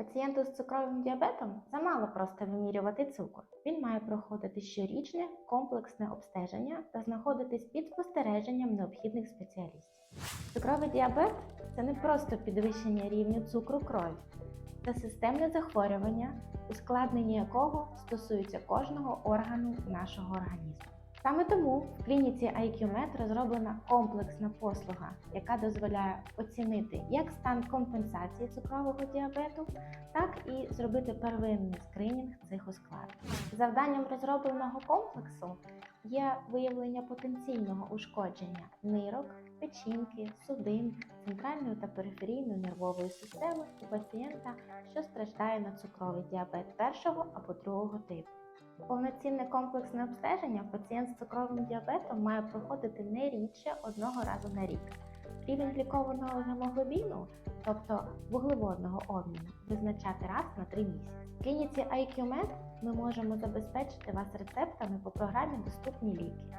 Пацієнту з цукровим діабетом замало просто вимірювати цукор. Він має проходити щорічне комплексне обстеження та знаходитись під спостереженням необхідних спеціалістів. Цукровий діабет це не просто підвищення рівня цукру крові, це системне захворювання, ускладнення якого стосується кожного органу нашого організму. Саме тому в клініці IQMed розроблена комплексна послуга, яка дозволяє оцінити як стан компенсації цукрового діабету, так і зробити первинний скринінг цих ускладнень. Завданням розробленого комплексу є виявлення потенційного ушкодження нирок, печінки, судин, центральної та периферійної нервової системи у пацієнта, що страждає на цукровий діабет першого або другого типу. Повноцінне комплексне обстеження пацієнт з цукровим діабетом має проходити не рідше одного разу на рік. Рівень глікованого гемоглобіну, тобто вуглеводного обміну, визначати раз на 3 місяці. В клініці IQMed ми можемо забезпечити вас рецептами по програмі Доступні ліки.